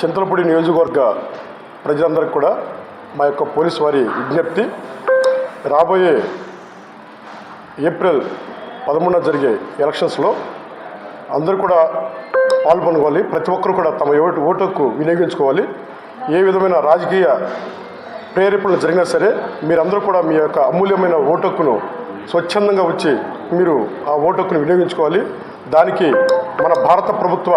చింతలపూడి నియోజకవర్గ ప్రజలందరికీ కూడా మా యొక్క పోలీస్ వారి విజ్ఞప్తి. రాబోయే ఏప్రిల్ పదమూడున జరిగే ఎలక్షన్స్లో అందరూ కూడా పాల్గొనుకోవాలి ప్రతి ఒక్కరు కూడా తమ ఓటు ఓటుకు వినియోగించుకోవాలి. ఏ విధమైన రాజకీయ ప్రేరేపణలు జరిగినా సరే మీరందరూ కూడా మీ యొక్క అమూల్యమైన ఓటుకును స్వచ్ఛందంగా వచ్చి మీరు ఆ ఓటుకును వినియోగించుకోవాలి. దానికి మన భారత ప్రభుత్వ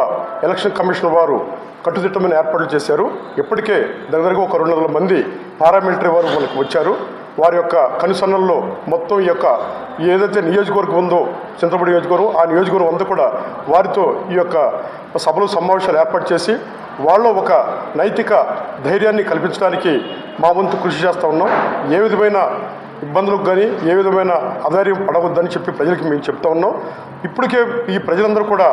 ఎలక్షన్ కమిషన్ వారు కట్టుదిట్టమైన ఏర్పాట్లు చేశారు. ఇప్పటికే దగ్గరగా ఒక రెండు వందల మంది పారామిలిటరీ వారు మనకు వచ్చారు. వారి యొక్క కనుసన్నల్లో మొత్తం ఈ యొక్క ఏదైతే నియోజకవర్గం ఉందో చింతపడి నియోజకవర్గం ఆ నియోజకవర్గం అంతా కూడా వారితో ఈ యొక్క సభలు సమావేశాలు ఏర్పాటు చేసి వాళ్ళు ఒక నైతిక ధైర్యాన్ని కల్పించడానికి మా వంతు కృషి చేస్తూ ఉన్నాం. ఏ విధమైన ఇబ్బందులకు కానీ ఏ విధమైన ఆధార్యం పడవద్దని చెప్పి ప్రజలకి మేము చెప్తా ఉన్నాం. ఇప్పటికే ఈ ప్రజలందరూ కూడా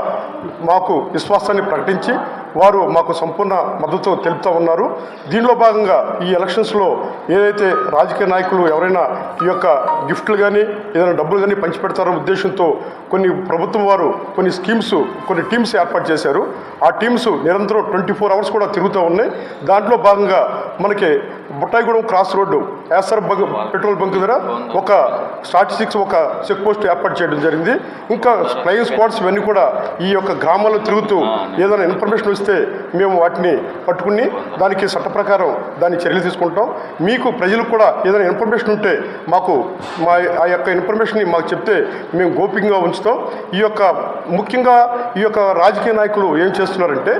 మాకు విశ్వాసాన్ని ప్రకటించి వారు మాకు సంపూర్ణ మద్దతు తెలుపుతూ ఉన్నారు. దీనిలో భాగంగా ఈ ఎలక్షన్స్లో ఏదైతే రాజకీయ నాయకులు ఎవరైనా ఈ యొక్క గిఫ్ట్లు కానీ ఏదైనా డబ్బులు కానీ పంచిపెడతారో ఉద్దేశంతో కొన్ని ప్రభుత్వం వారు కొన్ని స్కీమ్స్ కొన్ని టీమ్స్ ఏర్పాటు చేశారు. ఆ టీమ్స్ నిరంతరం ట్వంటీ ఫోర్ అవర్స్ కూడా తిరుగుతూ ఉన్నాయి. దాంట్లో భాగంగా మనకి Buttayagudem cross road SR bunk petrol bunk దగ్గర ఒక స్టాటిస్టిక్స్ ఒక చెక్ పోస్ట్ ఏర్పాటు చేయడం జరిగింది. ఇంకా ఫ్లయింగ్ స్పాట్స్ ఇవన్నీ కూడా ఈ యొక్క గ్రామాల్లో తిరుగుతూ ఏదైనా ఇన్ఫర్మేషన్ వస్తే మేము వాటిని పట్టుకుని దానికి చట్ట ప్రకారం దాన్ని చర్యలు తీసుకుంటాం. మీకు ప్రజలకు కూడా ఏదైనా ఇన్ఫర్మేషన్ ఉంటే మాకు మా ఆ యొక్క ఇన్ఫర్మేషన్ని మాకు చెప్తే మేము గోప్యంగా ఉంచుతాం. ఈ యొక్క ముఖ్యంగా ఈ యొక్క రాజకీయ నాయకులు ఏం చేస్తున్నారంటే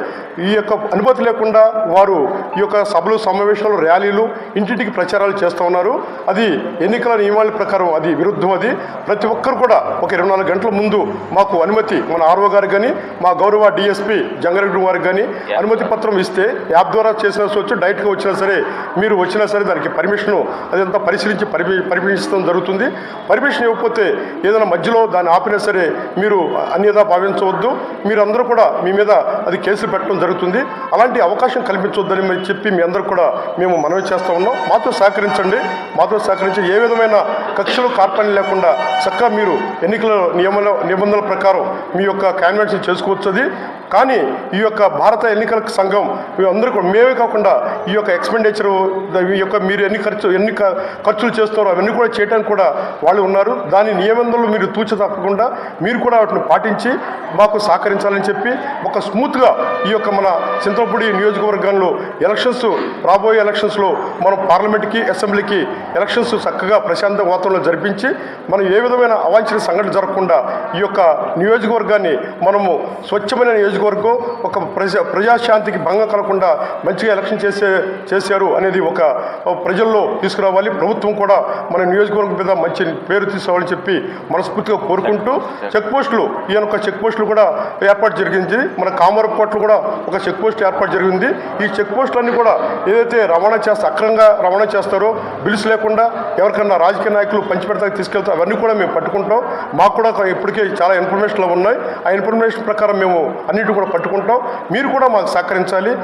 ఈ యొక్క అనుమతి లేకుండా వారు ఈ యొక్క సభలు సమావేశాలు ర్యాలీలు ఇంటింటికి ప్రచారాలు చేస్తూ ఉన్నారు. అది ఎన్నికల నియమాల ప్రకారం అది విరుద్ధం అది. ప్రతి ఒక్కరు కూడా ఒక ఇరవై నాలుగు గంటల ముందు మాకు అనుమతి మన ఆర్ఓ గారికి కానీ మా గౌరవ డిఎస్పి జంగారెడ్డి వారికి కానీ అనుమతి పత్రం ఇస్తే యాప్ ద్వారా చేసిన వచ్చు డైరెక్ట్గా వచ్చినా సరే మీరు వచ్చినా సరే దానికి పర్మిషన్ అదంతా పరిశీలించి పరిమి పరిశీలించడం జరుగుతుంది. పర్మిషన్ ఇవ్వకపోతే ఏదైనా మధ్యలో దాన్ని ఆపినా సరే మీరు అన్యదా భావించవద్దు. మీరు అందరూ కూడా మీ మీద అది కేసులు పెట్టడం జరుగుతుంది. అలాంటి అవకాశం కల్పించవద్దని చెప్పి మీ అందరూ కూడా మేము మనవి చేస్తూ ఉన్నాం మాతో సహకరించండి. మాతో సహకరించి ఏ విధమైన కక్షలు కార్పణ్యం లేకుండా చక్కగా మీరు ఎన్నికల నియమ నిబంధనల ప్రకారం మీ యొక్క కాన్వెన్షన్ చేసుకోవచ్చది కానీ ఈ యొక్క భారత ఎన్నికల సంఘం అందరూ కూడా మేమే కాకుండా ఈ యొక్క ఎక్స్పెండిచర్ ఈ యొక్క మీరు ఎన్ని ఖర్చు ఎన్ని ఖర్చులు చేస్తారో అవన్నీ కూడా చేయడానికి కూడా వాళ్ళు ఉన్నారు. దాని నియమంలో మీరు తూచ తప్పకుండా మీరు కూడా వాటిని పాటించి మాకు సహకరించాలని చెప్పి ఒక స్మూత్గా ఈ యొక్క మన చింతపూడి నియోజకవర్గంలో ఎలక్షన్స్ రాబోయే ఎలక్షన్స్లో మనం పార్లమెంట్కి అసెంబ్లీకి ఎలక్షన్స్ చక్కగా ప్రశాంత వాతావరణంలో జరిపించి మనం ఏ విధమైన అవాంఛనీయ సంఘటన జరగకుండా ఈ యొక్క నియోజకవర్గాన్ని మనము స్వచ్ఛమైన నియోజకవర్గం ఒక ప్రజా ప్రజాశాంతికి భంగం కలగకుండా మంచిగా ఎలక్షన్ చేసే చేశారు అనేది ఒక ప్రజల్లో తీసుకురావాలి. ప్రభుత్వం కూడా మన నియోజకవర్గం మీద మంచి పేరు తీసుకోవాలని చెప్పి మనస్ఫూర్తిగా కోరుకుంటూ చెక్ పోస్టులు ఈయన ఒక చెక్ పోస్టులు కూడా ఏర్పాటు జరిగింది. మన కామరకోట్లు కూడా ఒక చెక్ పోస్ట్ ఏర్పాటు జరిగింది. ఈ చెక్ పోస్టులన్నీ కూడా ఏదైతే రవాణా చేస్తే అక్రమంగా రవాణా చేస్తారో బిల్స్ లేకుండా ఎవరికన్నా రాజకీయ నాయకులు పంచిపెడతాకి తీసుకెళ్తారు అవన్నీ కూడా మేము పట్టుకుంటాం. మాకు కూడా ఇప్పటికే చాలా ఇన్ఫర్మేషన్లు ఉన్నాయి. ఆ ఇన్ఫర్మేషన్ ప్రకారం మేము అన్నిటి కూడా పట్టుకుంటాం. మీరు కూడా మాకు సహకరించాలి.